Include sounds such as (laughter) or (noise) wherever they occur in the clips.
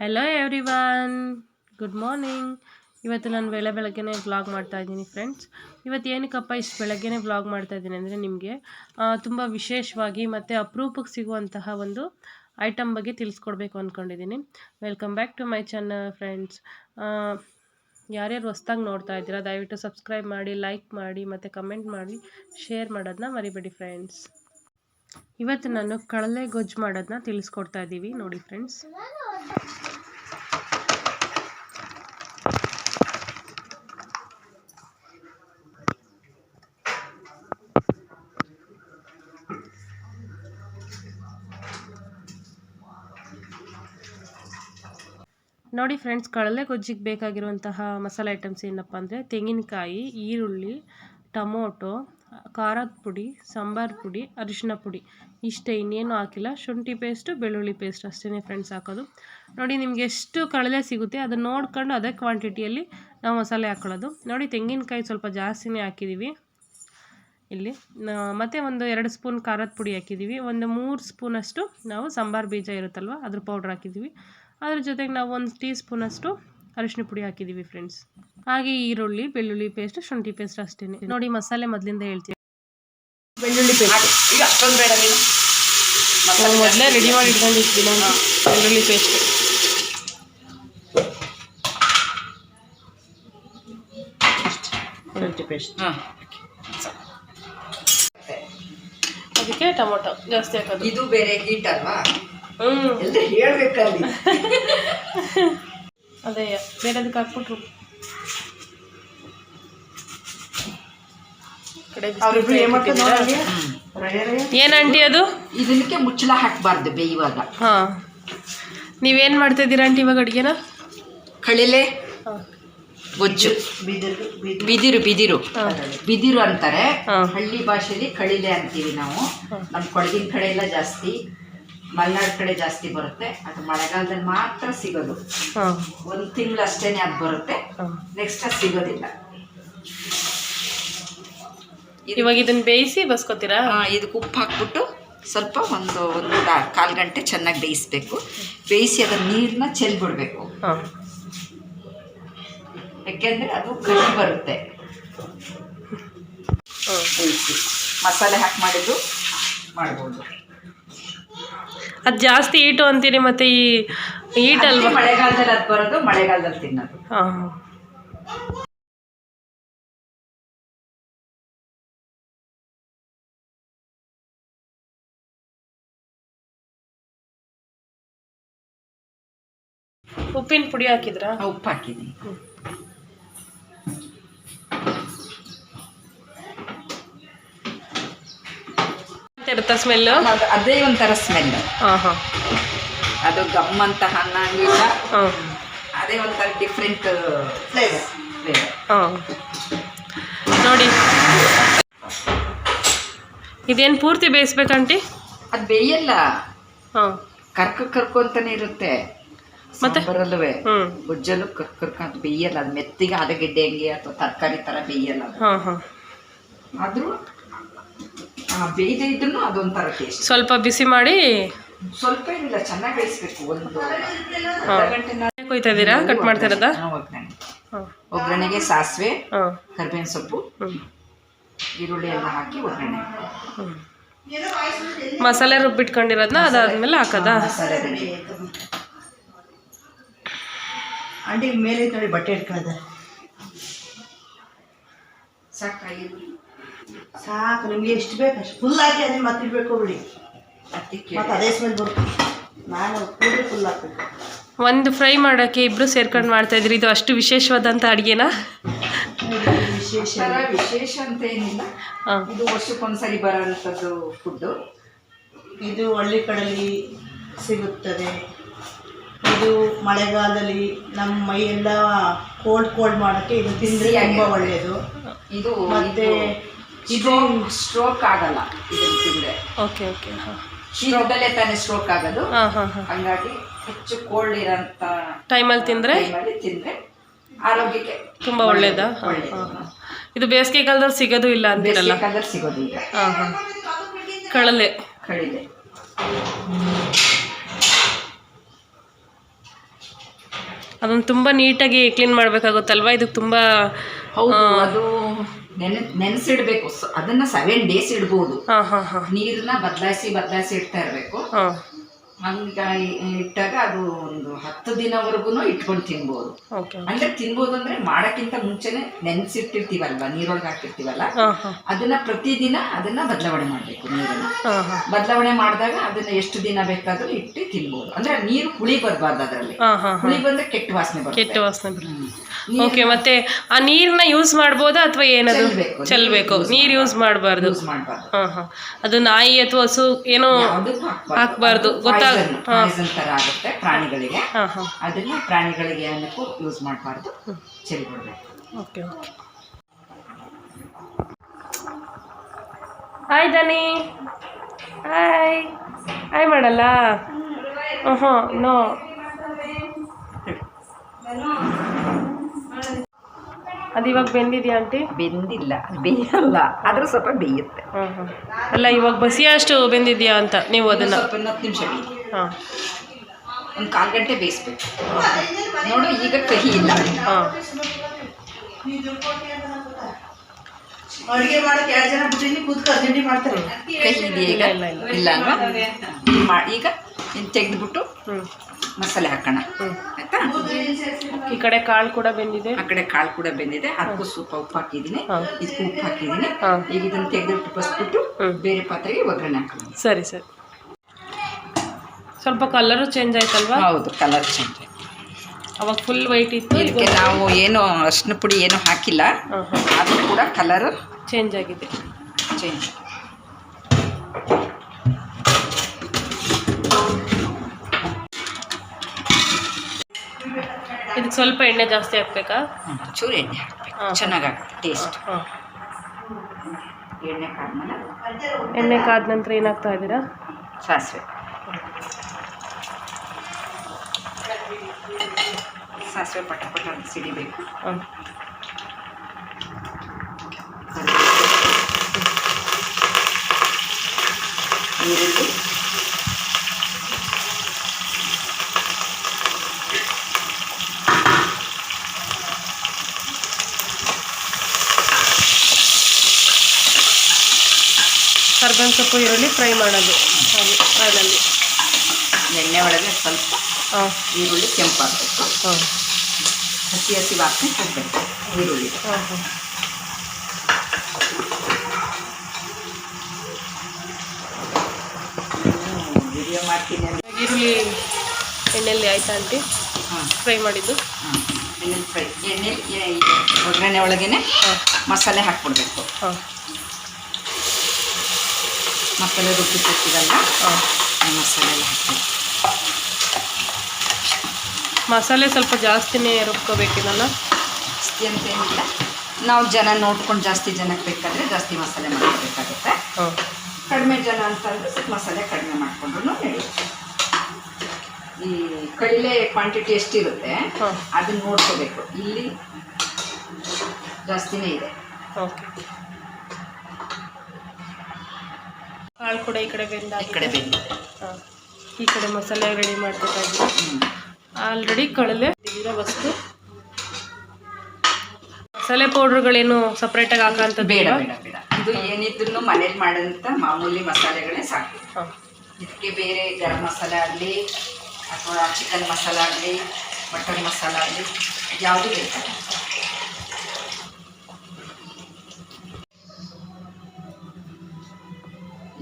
Hello everyone good morning ಇವತ್ತು ನಾನು ಬೆಳೆ ಬೆಳಗ್ಗೆನೇ ವ್ಲಾಗ್ ಮಾಡ್ತಾ ಇದ್ದೀನಿ ಫ್ರೆಂಡ್ಸ್ ಇವತ್ತು ಏನಕ್ಕಪ್ಪ ಇಷ್ಟು ಬೆಳಗ್ಗೆನೇ ವ್ಲಾಗ್ ಮಾಡ್ತಾ ಇದ್ದೀನಿ ಅಂದರೆ ನಿಮಗೆ ತುಂಬ ವಿಶೇಷವಾಗಿ ಮತ್ತು ಅಪರೂಪಕ್ಕೆ ಸಿಗುವಂತಹ ಒಂದು ಐಟಮ್ ಬಗ್ಗೆ ತಿಳಿಸ್ಕೊಡ್ಬೇಕು ಅಂದ್ಕೊಂಡಿದ್ದೀನಿ welcome back to my channel friends ಯಾರ್ಯಾರು ಹೊಸ್ದಾಗಿ ನೋಡ್ತಾ ಇದ್ದೀರಾ, ದಯವಿಟ್ಟು ಸಬ್ಸ್ಕ್ರೈಬ್ ಮಾಡಿ ಲೈಕ್ ಮಾಡಿ, ಮತ್ತು ಕಮೆಂಟ್ ಮಾಡಿ ಶೇರ್ ಮಾಡೋದನ್ನ ಮರಿಬೇಡಿ ಫ್ರೆಂಡ್ಸ್ ಇವತ್ತು ನಾನು ಕಡಲೆ ಗೊಜ್ಜು ಮಾಡೋದನ್ನ ತಿಳಿಸ್ಕೊಡ್ತಾ ಇದ್ದೀವಿ, ನೋಡಿ ಫ್ರೆಂಡ್ಸ್ ನೋಡಿ ಫ್ರೆಂಡ್ಸ್ ಕಡಲೆ ಗೊಜ್ಜಿಗೆ ಬೇಕಾಗಿರುವಂತಹ ಮಸಾಲೆ ಐಟಮ್ಸ್ ಏನಪ್ಪ ಅಂದರೆ ತೆಂಗಿನಕಾಯಿ, ಈರುಳ್ಳಿ, ಟೊಮೊಟೊ, ಖಾರದ ಪುಡಿ, ಸಾಂಬಾರು ಪುಡಿ, ಅರಿಶಿನ ಪುಡಿ. ಇಷ್ಟೇ, ಇನ್ನೇನು ಹಾಕಿಲ್ಲ. ಶುಂಠಿ ಪೇಸ್ಟು ಬೆಳ್ಳುಳ್ಳಿ ಪೇಸ್ಟ್ ಅಷ್ಟೇ ಫ್ರೆಂಡ್ಸ್ ಹಾಕೋದು. ನೋಡಿ ನಿಮ್ಗೆ ಎಷ್ಟು ಕಡಲೆ ಸಿಗುತ್ತೆ, ಅದನ್ನು ನೋಡ್ಕೊಂಡು ಅದೇ ಕ್ವಾಂಟಿಟಿಯಲ್ಲಿ ನಾವು ಮಸಾಲೆ ಹಾಕೊಳ್ಳೋದು. ನೋಡಿ ತೆಂಗಿನಕಾಯಿ ಸ್ವಲ್ಪ ಜಾಸ್ತಿನೇ ಹಾಕಿದ್ದೀವಿ ಇಲ್ಲಿ. ಮತ್ತು ಒಂದು ಎರಡು ಸ್ಪೂನ್ ಖಾರದ ಪುಡಿ ಹಾಕಿದ್ದೀವಿ. ಒಂದು ಮೂರು ಸ್ಪೂನಷ್ಟು ನಾವು ಸಾಂಬಾರು ಬೀಜ ಇರುತ್ತಲ್ವ ಅದ್ರ ಪೌಡ್ರ್ ಹಾಕಿದ್ದೀವಿ. ಅದ್ರ ಜೊತೆಗೆ ನಾವು ಒಂದು ಟೀ ಸ್ಪೂನಷ್ಟು ಅರಿಶಿನ ಪುಡಿ ಹಾಕಿದ್ದೀವಿ ಫ್ರೆಂಡ್ಸ್. ಹಾಗೆ ಈರುಳ್ಳಿ ಬೆಳ್ಳುಳ್ಳಿ ಪೇಸ್ಟ್ ಶುಂಠಿ ಪೇಸ್ಟ್ ಅಷ್ಟೇ ನೋಡಿ ಮಸಾಲೆ ಮೊದಲಿಂದ ಹೇಳ್ತೀವಿ. ಬೆಳ್ಳುಳ್ಳಿ ಪೇಸ್ಟ್. ಮೊದಲೇ ರೆಡಿ ಮಾಡಿ ಇಟ್ಕೊಂಡಿರ್ತೀನಿ ನಾನು. ಬೆಳ್ಳುಳ್ಳಿ ಪೇಸ್ಟ್. ಪೇಸ್ಟ್. ಹಾಂ. ಅದಕ್ಕೆ ಟೊಮೊಟೊ ಜಾಸ್ತಿ ಹಾಕೋದು. ಇದು ಬೇರೆ ಹೀಟ್ ಅಲ್ವಾ? ಹ್ಞೂ ಎಲ್ಲ ಹೇಳ್ಬೇಕಲ್ಲಿ. (laughs) ಅದೇ ಬೇರೆದಕ್ಕೆ ಹಾಕ್ಬಿಟ್ರು. ಏನ್ ಆಂಟಿ ಅದು? ಇದಕ್ಕೆ ಮುಚ್ಚಳ ಹಾಕಬಾರ್ದು ಬೇಯುವಾಗ ಹಾ. ನೀವೇನ್ ಮಾಡ್ತಾ ಇದ್ದೀರಾ ಆಂಟಿ ಇವಾಗ ಅಡುಗೆನ? ಕಳಿಲೆ. ಗೊಜ್ಜು ಬಿದಿರು ಬಿದಿರು. ಬಿದಿರು ಅಂತಾರೆ. ಹಳ್ಳಿ ಭಾಷೆಯಲ್ಲಿ ಕಳಿಲೆ ಅಂತೀವಿ ನಾವು. ನಮ್ಮ ಕೊಡಗಿನ ಕಡೆ ಎಲ್ಲ ಜಾಸ್ತಿ ಮಲೆನಾಡು ಕಡೆ ಜಾಸ್ತಿ ಬರುತ್ತೆ. ಅದು ಮಳೆಗಾಲದಲ್ಲಿ ಮಾತ್ರ ಸಿಗೋದು. ಒಂದು ತಿಂಗಳು ಅಷ್ಟೇನೆ ಅದು ಬರುತ್ತೆ. ನೆಕ್ಸ್ಟ್ ಅದು ಸಿಗೋದಿಲ್ಲ. ಇವಾಗ ಇದನ್ನ ಬೇಯಿಸಿ ಬಸ್ಕೋತೀರಾ? ಇದಕ್ಕೆ ಉಪ್ಪು ಹಾಕ್ಬಿಟ್ಟು ಸ್ವಲ್ಪ ಒಂದು ಒಂದು ಕಾಲು ಗಂಟೆ ಚೆನ್ನಾಗಿ ಬೇಯಿಸ್ಬೇಕು. ಬೇಯಿಸಿ ಅದನ್ನ ನೀರನ್ನ ಚೆಲ್ಬಿಡ್ಬೇಕು. ಯಾಕೆಂದರೆ ಅದು ಕಹಿ ಬರುತ್ತೆ. ಮಸಾಲೆ ಹಾಕಿ ಮಾಡಿದ್ದು ಮಾಡ್ಬೋದು. ಅದು ಜಾಸ್ತಿ ಈಟು ಅಂತೀರಿ ಮತ್ತೆ ಈ ಈಟ್ ಅಲ್ವಾ? ಮಳೆಗಾಲದಲ್ಲಿ ಅದು ಬರೋದು ಮಳೆಗಾಲದಲ್ಲಿ ತಿನ್ನೋದು. ಹಾಂ. ಉಪ್ಪಿನ ಪುಡಿ ಹಾಕಿದ್ರಾ? ಉಪ್ಪು ಹಾಕಿದ್ದೀನಿ. ಇರುತ್ತಾ ಸ್ಮೆಲ್ಲು ಅದು ಒಂಥರ ಸ್ಮೆಲ್ ಹಾಂ ಹಾಂ ಅದು ಗಮ್ ಅಂತ ಅನ್ನಂಗಿಲ್ಲ ಹಾಂ. ಅದೇ ಒಂಥರ ಡಿಫ್ರೆಂಟ್ ಹಾಂ. ನೋಡಿ. ಇದೇನು ಪೂರ್ತಿ ಬೇಯಿಸ್ಬೇಕಂಟಿ ಅದು ಬೇಯಲ್ಲ. ಹಾಂ. ಕರ್ಕ ಅಂತಾನೆ ಇರುತ್ತೆ. ಮತ್ತೆ? ಬರಲ್ವೇ ಗೊಜ್ಜಲು ಕರ್ಕ ಕರ್ಕ ಅಂತ ಬೇಯಲ್ಲ. ಅದು ಮೆತ್ತಿಗೆ ಆದಗೆಡ್ಡೆ ಹಂಗೆ ಅಥವಾ ತರಕಾರಿ ಥರ ಬೇಯಲ್ಲ ಹಾಂ ಹಾಂ. ಆದರೂ ಬೇಯದೇ ಇದ್ರೂ ಅದೊಂಥರ ಟೇಸ್ಟ್ ಸ್ವಲ್ಪ ಬಿಸಿ ಮಾಡಿ ಸ್ವಲ್ಪ ಏನಿಲ್ಲ ಚೆನ್ನಾಗಿ ಬೇಯಿಸ್ಬೇಕು ಒಂದು ಗಂಟೆ ಕೊಯ್ತಾ ಇದ್ದೀರಾ? ಕಟ್ ಮಾಡ್ತಾ ಇರೋದಾ? ಒಗ್ಗರಣೆ. ಒಗ್ಗರಣೆಗೆ ಸಾಸಿವೆ ಕರಿಬೇವಿನ ಸೊಪ್ಪು ಈರುಳ್ಳಿ ಎಲ್ಲ ಹಾಕಿ ಒಗ್ಗರಣೆ. ಮಸಾಲೆ ರುಬ್ಬಿಟ್ಕೊಂಡಿರೋದನ್ನ ಅದಾದ್ಮೇಲೆ ಹಾಕದ? ಅಂಡಿ ಮೇಲೆ ನೋಡಿ ಬಟ್ಟೆ ಇಟ್ಕೊಳ್ಳೋದ ಸಾಕಾಗಿ ಸಾಕು ನಿಮ್ಗೆ ಎಷ್ಟು ಬೇಕು ಅಷ್ಟು. ಫುಲ್ ಹಾಕಿ ಅದನ್ನ ಮತ್ತೆ ಇಡ್ಬೇಕು ಬಿಡಿ ಮತ್ತೆ ಅದೇ ಸ್ಮೆಲ್ ಬರುತ್ತೆ. ನಾನು ಕೂಡಿ ಫುಲ್ ಹಾಕ್ಬೇಕು. ಒಂದು ಫ್ರೈ ಮಾಡೋಕ್ಕೆ ಇಬ್ರು ಸೇರ್ಕೊಂಡು ಮಾಡ್ತಾ ಇದ್ರಿ. ಇದು ಅಷ್ಟು ವಿಶೇಷವಾದಂಥ ಅಡುಗೆನ? ಇದು ವಿಶೇಷ ವಿಶೇಷ ಅಂತ ಏನಿಲ್ಲ. ಇದು ವರ್ಷಕ್ಕೊಂದ್ಸರಿ ಬರೋಂಥದ್ದು ಫುಡ್ಡು ಇದು ಹಳ್ಳಿ ಕಡಲಿ ಸಿಗುತ್ತದೆ. ಇದು ಮಳೆಗಾಲದಲ್ಲಿ ನಮ್ಮ ಮೈ ಎಲ್ಲ ಕೋಲ್ಡ್ ಕೋಲ್ಡ್ ಮಾಡೋಕ್ಕೆ ಇದು ತಿಂದರೆ ತುಂಬ ಒಳ್ಳೆಯದು ಇದು ಮತ್ತೆ ಇದು ಸ್ಟ್ರೋಕ್ ಆಗಲ್ಲ ಇದನ್ನು ತಿಂದ್ರೆ. ಓಕೆ ಓಕೆ ಹಾಂ. ಶೀತದಲ್ಲೇ ತಾನೇ ಸ್ಟ್ರೋಕ್ ಆಗೋದು. ಹಾಂ ಹಾಂ ಹಾಂ. ಹಂಗಾಗಿ ಹೆಚ್ಚು ಕೋಲ್ಡ್ ಇರೋಂಥ ಟೈಮಲ್ಲಿ ತಿಂದರೆ? ಟೈಮಲ್ಲಿ ತಿಂದರೆ ಆರೋಗ್ಯಕ್ಕೆ ತುಂಬ ಒಳ್ಳೇದಾ ಇದು ಬೇಸಿಗೆ ಕಾಲದಲ್ಲಿ ಸಿಗೋದು ಇಲ್ಲ ಅಂತೀರಲ್ಲ? ಬೇಸಿಗೆಕಾಲದಲ್ಲಿ ಸಿಗೋದು ಈಗ ಹಾಂ ಹಾಂ. ಕಳಲೆ. ಕಳಿಲೆ. ಅದನ್ನು ತುಂಬ ನೀಟಾಗಿ ಕ್ಲೀನ್ ಮಾಡಬೇಕಾಗುತ್ತಲ್ವ? ಇದಕ್ಕೆ ತುಂಬ ಹೌದು ಅದು ನೆನೆ ನೆನೆಸಿಡ್ಬೇಕು. ಅದನ್ನ ಸೆವೆನ್ ಡೇಸ್ ಇಡ್ಬೋದು. ನೀರನ್ನ ಬದಲಾಯಿಸಿ ಬದಲಾಯಿಸಿ ಇಡ್ತಾ ಇರಬೇಕು. ಇಟ್ಟಾಗ ಅದು ಒಂದು ಹತ್ತು ದಿನವರೆಗೂ ಇಟ್ಕೊಂಡು ತಿನ್ಬೋದು. ಅಂದ್ರೆ ತಿನ್ಬೋದು ಅಂದ್ರೆ ಮಾಡಕ್ಕಿಂತ ಮುಂಚೆನೆ ನೆನ್ಸಿಟ್ಟಿರ್ತೀವಲ್ವ ನೀರೊಳಗೆ ಹಾಕಿರ್ತೀವಲ್ಲ ಅದನ್ನ ಪ್ರತಿದಿನ ಅದನ್ನ ಬದಲಾವಣೆ ಮಾಡ್ಬೇಕು ನೀರನ್ನ. ಬದಲಾವಣೆ ಮಾಡಿದಾಗ ಅದನ್ನ ಎಷ್ಟು ದಿನ ಬೇಕಾದ್ರೂ ಇಟ್ಟು ತಿನ್ಬೋದು. ಅಂದ್ರೆ ನೀರು ಹುಳಿ ಬರಬಾರ್ದು ಅದರಲ್ಲಿ ಹುಳಿ ಬಂದ್ರೆ ಕೆಟ್ಟ ವಾಸನೆ ಬರುತ್ತೆ. ಕೆಟ್ಟ ವಾಸನೆ ಬರುತ್ತೆ. ಓಕೆ ಮತ್ತೆ ಆ ನೀರನ್ನ ಯೂಸ್ ಮಾಡ್ಬೋದಾ ಅಥವಾ ಏನದು? ಚೆಲ್ಬೇಕು. ನೀರ್ ಯೂಸ್ ಮಾಡಬಾರ್ದು. ಯೂಸ್ ಮಾಡಬಾರ್ದು. ಅದು ನಾಯಿ ಅಥವಾ ಹಸು ಏನೋ ಹಾಕ್ಬಾರ್ದು. ಹಾ. ಪಾಯ್ಸನ್ ತರ ಆಗುತ್ತೆ ಪ್ರಾಣಿಗಳಿಗೆ. ಅದನ್ನ ಪ್ರಾಣಿಗಳಿಗೆ ಅನ್ನಕ್ಕೂ ಯೂಸ್ ಮಾಡಬಾರ್ದು. ಚೆಲ್ಬಿಡ್ಬೇಕು ಓಕೆ ಓಕೆ. ಹಾಯ್ ದನಿ ಹಾಯ್ ಹಾಯ್ ಮಾಡಲ್ಲ? ಹ್ಞೂ ನೋ ಅದು ಇವಾಗ ಬೆಂದಿದೆಯಾ ಆಂಟಿ? ಬೆಂದಿಲ್ಲ ಬೇಯಲ್ಲ. ಆದ್ರೆ ಸ್ವಲ್ಪ ಬೇಯುತ್ತೆ. ಅಲ್ಲ ಇವಾಗ ಬಸಿಯಷ್ಟು ಬೆಂದಿದೆಯಾ ಅಂತ ನೀವು ಅದನ್ನ? ಸ್ವಲ್ಪ ಹತ್ತು ನಿಮಿಷ ಬೇಯಿ ಹಾಂ. ಒಂದು ಕಾಲು ಗಂಟೆ ಬೇಯಿಸ್ಬೇಕು. ನೋಡು ಈಗ ಕಹಿ ಇಲ್ಲ. ಹಾಂ. ಅಡುಗೆ ಮಾಡಕ್ಕೆ ಎರಡು ಜನ ಬಿಟ್ಟಿನಿ ಕೂತ್ಕೊ ತಿಂಡಿ ಮಾಡ್ತಾರೆ. ಕಹಿ ಇದೆಯಾ ಈಗ. ಇಲ್ಲ, ಇಲ್ಲ, ಇಲ್ಲ ಅಲ್ವಾ? ಇದು ಮಾ- ಈಗ ಇನ್ನು ತೆಗೆದುಬಿಟ್ಟು ಹ್ಞೂ ಮಸಾಲೆ ಹಾಕೋಣ. ಹ್ಞೂ ಆಯ್ತಾ? ಈ ಕಡೆ ಕಾಳು ಕೂಡ ಬೆಂದಿದೆ. ಆ ಕಡೆ ಕಾಳು ಕೂಡ ಬೆಂದಿದೆ. ಅದಕ್ಕೂ ಸ್ವಲ್ಪ ಉಪ್ಪು ಹಾಕಿದ್ದೀನಿ. ಹಾ. ಇದಕ್ಕೂ ಉಪ್ಪು ಹಾಕಿದ್ದೀನಿ. ಹಾ. ಈಗ ಇದನ್ನು ತೆಗೆದು ಬಸ್ಬಿಟ್ಟು ಬೇರೆ ಪಾತ್ರೆಗೆ ಒಗ್ಗರಣೆ ಹಾಕೋಣ. ಸರಿ ಸರಿ. ಸ್ವಲ್ಪ ಕಲರು ಚೇಂಜ್ ಆಯ್ತಲ್ವಾ? ಹೌದು ಕಲರ್ ಚೇಂಜ್ ಅವಾಗ ಫುಲ್ ವೈಟ್ ಇತ್ತು ಇದಕ್ಕೆ ನಾವು ಏನು ಅರ್ಶಿನ ಪುಡಿ ಏನು ಹಾಕಿಲ್ಲ. ಆದರೂ ಕೂಡ ಕಲರ್ ಚೇಂಜ್ ಆಗಿದೆ. ಚೇಂಜ್ ಇದಕ್ಕೆ ಸ್ವಲ್ಪ ಎಣ್ಣೆ ಜಾಸ್ತಿ ಹಾಕ್ಬೇಕಾ? ಚೂರು ಎಣ್ಣೆ ಹಾಕ್ಬೇಕು. ಚೆನ್ನಾಗಾಗುತ್ತೆ ಟೇಸ್ಟ್ ಎಣ್ಣೆ ಕಾದ್ಮೇಲೆ ಎಣ್ಣೆ ಕಾದ ನಂತರ ಏನಾಗ್ತಾ ಇದ್ದೀರಾ? ಸಾಸಿವೆ. ಸಾಸಿವೆ ಪಟ ಪಟ ಸಿಡಿಬೇಕು. ಈರುಳ್ಳಿ. ಕರ್ಬೇವಿನ ಸೊಪ್ಪು ಈರುಳ್ಳಿ ಫ್ರೈ ಮಾಡೋದು. ಆಯಿಲಲ್ಲಿ ಎಣ್ಣೆ ಒಳಗೆ ಸ್ವಲ್ಪ. ಹಾಂ. ಈರುಳ್ಳಿ ಕೆಂಪಾಗಬೇಕು ಹಾಂ. ಹಸಿ ಹಸಿ ವಾಸನೆ ಹೋಗಬೇಕು ಈರುಳ್ಳಿ. ಹಾಂ ಹಾಂ. ವಿಡಿಯೋ ಮಾಡ್ತೀನಿ ಈರುಳ್ಳಿ ಎಣ್ಣೆಯಲ್ಲಿ ಆಯ್ತಾ ಆಂಟಿ? ಹಾಂ. ಫ್ರೈ ಮಾಡಿದ್ದು? ಹಾಂ ಫ್ರೈ. ಎಣ್ಣೆ ಎ- ಒಗ್ಗರಣೆ ಒಳಗೇನೆ ಹಾಂ. ಮಸಾಲೆ ಹಾಕ್ಬಿಡ್ಬೇಕು. ಹಾಂ. ಮಸಾಲೆ ರುಬ್ಬಿ ಹಾಂ. ಆ ಮಸಾಲೆ ಎಲ್ಲ ಹಾಕ್ಬೇಕು. ಮಸಾಲೆ ಸ್ವಲ್ಪ ಜಾಸ್ತಿನೇ ರುಬ್ಕೋಬೇಕಿದಲ್ಲ ಜಾಸ್ತಿ ಅಂತೇನಿಲ್ಲ ನಾವು ಜನ ನೋಡ್ಕೊಂಡು ಜಾಸ್ತಿ ಜನಕ್ಕೆ ಬೇಕಾದರೆ ಜಾಸ್ತಿ ಮಸಾಲೆ ಮಾಡಬೇಕಾಗುತ್ತೆ ಕಡಿಮೆ ಜನ ಅಂತಂದರೆ ಸ್ವಲ್ಪ ಮಸಾಲೆ ಕಡಿಮೆ ಮಾಡಿಕೊಂಡ್ರು ನಡೆಯುತ್ತೆ ಈ ಕಡಲೆ ಕ್ವಾಂಟಿಟಿ ಎಷ್ಟಿರುತ್ತೆ ಅದನ್ನ ನೋಡ್ಕೋಬೇಕು. ಇಲ್ಲಿ ಜಾಸ್ತಿನೇ ಇದೆ. ಓಕೆ ಕಾಳು ಕೂಡ ಈ ಕಡೆ ಈ ಕಡೆ ಬೆಂದಿದೆ. ಈ ಕಡೆ ಮಸಾಲೆ ರೆಡಿ ಮಾಡಬೇಕಾಗಿದೆ. ಆಲ್ರೆಡಿ ಕಳಲೆ ಇರೋ ವಸ್ತು. ಮಸಾಲೆ ಪೌಡರ್ಗಳೇನು ಸಪ್ರೇಟಾಗಿ ಆಗಿ ಬೇಡ ಬೇಡ ಬೇಡ. ಇದು ಏನಿದ್ರು ಮನೇಲಿ ಮಾಡೋಂಥ ಮಾಮೂಲಿ ಮಸಾಲೆಗಳೇ ಸಾಕು. ಇದಕ್ಕೆ ಬೇರೆ ಗರಂ ಮಸಾಲೆ ಆಗಲಿ ಅಥವಾ ಚಿಕನ್ ಮಸಾಲ ಆಗಲಿ ಮಟನ್ ಮಸಾಲ ಆಗಲಿ ಯಾವುದು ಬೇಕಾಗಿಲ್ಲ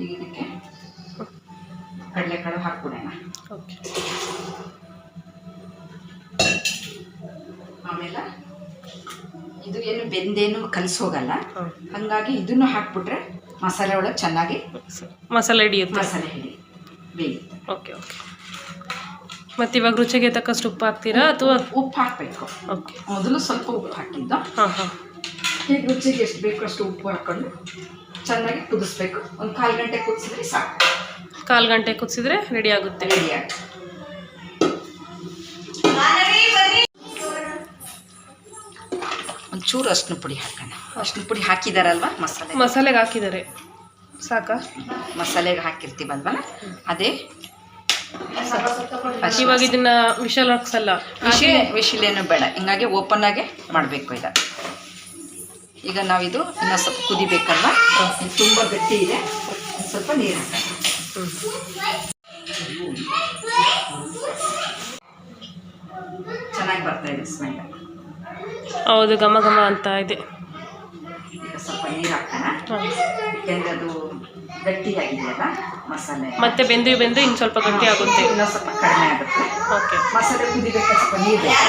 ಈಗ ಇದಕ್ಕೆ ಕಡಲೆಕಾಳು ಹಾಕ್ಬಿಡೋಣ. ಓಕೆ. ಇದು ಏನು ಬೆಂದೇನು ಕಲಸಿ ಹೋಗಲ್ಲ ಹಾಂ ಹಾಗಾಗಿ ಇದನ್ನು ಹಾಕ್ಬಿಟ್ರೆ ಮಸಾಲೆ ಒಳಗೆ ಚೆನ್ನಾಗಿ ಮಸಾಲೆ ಹಿಡಿಯುತ್ತೆ. ಮಸಾಲೆ ಹಿಡಿ ಬೇಯುತ್ತೆ. Okay okay. ಮತ್ತು ಇವಾಗ ರುಚಿಗೆ ತಕ್ಕಷ್ಟು ಉಪ್ಪು ಹಾಕ್ತೀರಾ ಅಥವಾ ಉಪ್ಪು ಹಾಕಬೇಕು. ಓಕೆ. ಮೊದಲು ಸ್ವಲ್ಪ ಉಪ್ಪು ಹಾಕಿದ್ದು. ಹಾಂ ಹಾಂ. ಈಗ ರುಚಿಗೆ ಎಷ್ಟು ಬೇಕು ಅಷ್ಟು ಉಪ್ಪು ಹಾಕ್ಕೊಂಡು ಚೆನ್ನಾಗಿ ಕುದಿಸ್ಬೇಕು. ಒಂದು ಕಾಲು ಗಂಟೆ ಕುದಿಸಿದ್ರೆ ಸಾಕು. ಕಾಲು ಗಂಟೆ ಕುದಿಸಿದ್ರೆ ರೆಡಿ ಆಗುತ್ತೆ. ರೆಡಿಯಾಗಿ ಒಂಚೂರು ಅರ್ಶಿನ ಪುಡಿ ಹಾಕೋಣ. ಅರ್ಶಿನ ಪುಡಿ ಹಾಕಿದಾರಲ್ವ? ಮಸಾಲೆ. ಮಸಾಲೆಗೆ ಹಾಕಿದ್ದಾರೆ ಸಾಕ? ಮಸಾಲೆಗೆ ಹಾಕಿರ್ತೀವಲ್ವ? ಅದೇ ಇವಾಗ ಇದನ್ನ ವಿಶಲ್ ಹಾಕ್ಸಲ್ಲ. ವಿಶಿಲ್ ವಿಶಿಲೇನು ಬೇಡ. ಹಿಂಗಾಗಿ ಓಪನ್ ಆಗಿ ಮಾಡಬೇಕು ಈಗ. ಈಗ ನಾವಿದು ಇನ್ನೂ ಸ್ವಲ್ಪ ಕುದಿಬೇಕಲ್ವ? ಇದು ತುಂಬ ಗಟ್ಟಿ ಇದೆ. ಸ್ವಲ್ಪ ನೀರು. ಚೆನ್ನಾಗಿ ಬರ್ತಾ ಇದೆ ಸ್ಮೆಲ್ ಹೌದು ಘಮ ಘಮ ಅಂತ ಇದೆ. ಸ್ವಲ್ಪ ನೀರು ಹಾಕೋಣ ಹ. ಅದು ಗಟ್ಟಿಯಾಗಿದೆಯಲ್ಲ ಮಸಾಲೆ. ಮತ್ತೆ ಬೆಂದು ಬೆಂದು ಇನ್ನು ಸ್ವಲ್ಪ ಗಟ್ಟಿ ಆಗುತ್ತೆ. ಇನ್ನೊಂದು ಸ್ವಲ್ಪ ಕಡಿಮೆ ಆಗುತ್ತೆ. ಓಕೆ. ಮಸಾಲೆ ಕುದಿಬೇಕಾದ್ರೆ ಸ್ವಲ್ಪ ನೀರು ಬೇಕು.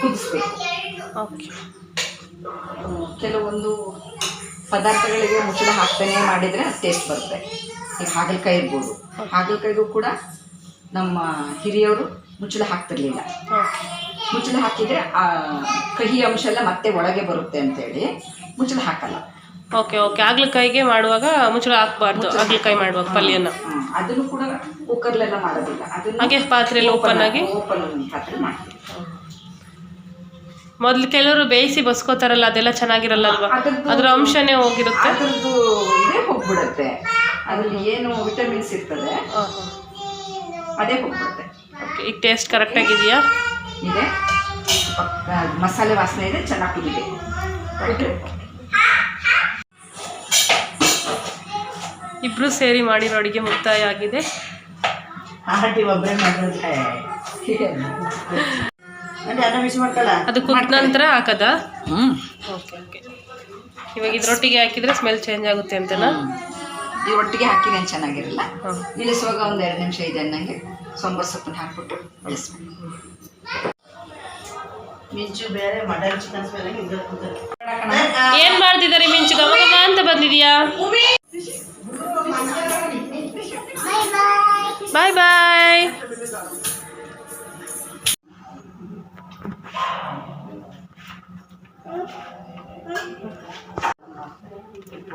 ಕುದಿಸ್ಬೇಕು. ಓಕೆ. ಕೆಲವೊಂದು ಪದಾರ್ಥಗಳಿಗೆ ಮುಚ್ಚಳ ಹಾಕ್ತಾನೆ ಮಾಡಿದರೆ ಟೇಸ್ಟ್ ಬರುತ್ತೆ. ಈಗ ಹಾಗಲಕಾಯಿ ಇರ್ಬೋದು. ಹಾಗಲಕಾಯಿಗೂ ಕೂಡ ನಮ್ಮ ಹಿರಿಯವರು ಮುಚ್ಚಳ ಹಾಕ್ತಿರ್ಲಿಲ್ಲ. ಮುಚ್ಚಳ ಹಾಕಿದರೆ ಆ ಕಹಿ ಅಂಶ ಎಲ್ಲ ಮತ್ತೆ ಒಳಗೆ ಬರುತ್ತೆ ಅಂತೇಳಿ ಮುಚ್ಚಳ ಹಾಕಲ್ಲ. Okay okay. ಆಗ್ಲಕಾಯಿಗೆ ಮಾಡುವಾಗ ಮುಚ್ಚಳ ಹಾಕ್ಬಾರ್ದು. ಆಗ್ಲಕಾಯಿ ಮಾಡುವಾಗ ಪಲ್ಯನ. ಅದನ್ನು ಕೂಡ ಕುಕ್ಕರ್ಲೆಲ್ಲ ಮಾಡೋದಿಲ್ಲ. ಅದನ್ನು ಹಾಗೆ ಪಾತ್ರೆಯಲ್ಲಿ ಓಪನ್ ಆಗಿ? ಓಪನ್ ಪಾತ್ರೆ ಮಾಡ್ತೀವಿ. ಮೊದಲು ಕೆಲವರು ಬೇಯಿಸಿ ಬಸ್ಕೋತಾರಲ್ಲ ಅದೆಲ್ಲ ಚೆನ್ನಾಗಿರಲ್ಲ ಅಲ್ವಾ ಅದರ ಅಂಶನೇ ಹೋಗಿರುತ್ತೆ. ಅದ್ರದ್ದು ಇದೇ ಹೋಗ್ಬಿಡುತ್ತೆ. ಅದ್ರಲ್ಲಿ ಏನು ವಿಟಮಿನ್ಸ್ ಇರ್ತದೆ. ಅದೇ ಹೋಗ್ಬಿಡುತ್ತೆ ಓಕೆ ಈಗ ಟೇಸ್ಟ್ ಕರೆಕ್ಟಾಗಿದೆಯಾ ಇದೆ. ಮಸಾಲೆ ವಾಸನೆ ಇದೆ ಚೆನ್ನಾಗಿ ಕುದಿದೆ ಇಬ್ರು ಸೇರಿ ಮಾಡಿರೋ ಅಡುಗೆ ಮುಕ್ತಾಯ ಆಗಿದೆ. ಅದು ಕುದ ನಂತರ ಹಾಕದ? ಓಕೆ ಇವಾಗ ಇದ್ರೊಟ್ಟಿಗೆ ಹಾಕಿದ್ರೆ ಸ್ಮೆಲ್ ಚೇಂಜ್ ಆಗುತ್ತೆ ಅಂತನಾ? ಈ ಒಟ್ಟಿಗೆ ಹಾಕಿದೇನು ಚೆನ್ನಾಗಿರಲ್ಲ. ನಿಲ್ಲಿಸುವಾಗ ಇಳಿಸುವಾಗ ಒಂದು ಎರಡು ನಿಮಿಷ ಇದೆ ಅನ್ನಂಗೆ ಸಾಂಬಾರ್ ಸೊಪ್ಪನ್ನ ಹಾಕ್ಬಿಟ್ಟು ಇಳಿಸ್ಬೇಕು ಮಿಂಚು ಬೇರೆ ಮಟನ್ ಚಿಕನ್ ಬೇರೆ ಇದು ಏನ್ ಮಾಡ್ತಿದ್ದಾರೆ ಮಿಂಚು? ಅಂತ ಬಂದಿದ್ಯಾ ಬಾಯ್ ಬಾಯ್.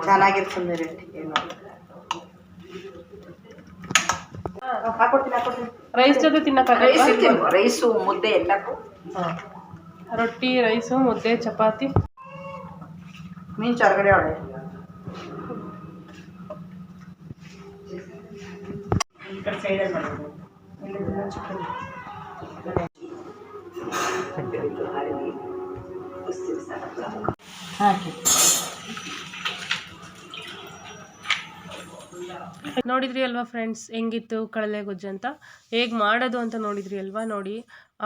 ಚೆನ್ನಾಗಿರ್ತದೆ ರೇಟ್ ಏನು ರೈಸ್ ಜೊತೆ ರೈಸ್ ತಿನ್ನಕ್ಕಾಗಲ್ವಾ ರೈಸು ಮುದ್ದೆ ಎಲ್ಲಕ್ಕೂ. ರೊಟ್ಟಿ ರೈಸು ಮುದ್ದೆ ಚಪಾತಿ. ಮೀನ್ ಚಾರ್ಗಡೆ ಹಾಕಿ. ನೋಡಿದ್ರಿ ಅಲ್ವಾ ಫ್ರೆಂಡ್ಸ್ ಹೆಂಗಿತ್ತು ಕಡಲೆ ಗೊಜ್ಜು ಅಂತ? ಹೇಗೆ ಮಾಡೋದು ಅಂತ ನೋಡಿದ್ರಿ ಅಲ್ವಾ? ನೋಡಿ,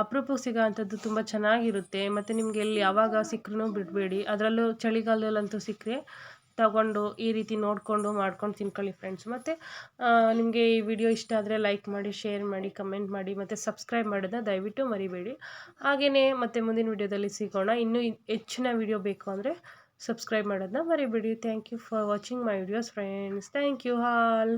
ಅಪರೂಪಕ್ಕೆ ಸಿಗೋ ಅಂಥದ್ದು ತುಂಬ ಚೆನ್ನಾಗಿರುತ್ತೆ. ಮತ್ತು ನಿಮಗೆ ಎಲ್ಲಿ ಯಾವಾಗ ಸಿಕ್ಕರೂ ಬಿಡಬೇಡಿ. ಅದರಲ್ಲೂ ಚಳಿಗಾಲದಲ್ಲಂತೂ ಸಿಕ್ಕರೆ ತಗೊಂಡು ಈ ರೀತಿ ನೋಡಿಕೊಂಡು ಮಾಡ್ಕೊಂಡು ತಿನ್ಕೊಳ್ಳಿ ಫ್ರೆಂಡ್ಸ್ ಮತ್ತು ನಿಮಗೆ ಈ ವಿಡಿಯೋ ಇಷ್ಟ ಆದರೆ ಲೈಕ್ ಮಾಡಿ ಶೇರ್ ಮಾಡಿ ಕಮೆಂಟ್ ಮಾಡಿ, ಮತ್ತು ಸಬ್ಸ್ಕ್ರೈಬ್ ಮಾಡೋದನ್ನ ದಯವಿಟ್ಟು ಮರಿಬೇಡಿ. ಹಾಗೆಯೇ ಮತ್ತು ಮುಂದಿನ ವಿಡಿಯೋದಲ್ಲಿ ಸಿಗೋಣ. ಇನ್ನೂ ಹೆಚ್ಚಿನ ವಿಡಿಯೋ ಬೇಕು ಅಂದರೆ ಸಬ್ಸ್ಕ್ರೈಬ್ ಮಾಡೋದನ್ನ ಮರಿಬೇಡಿ. Thank you for watching my videos friends thank you all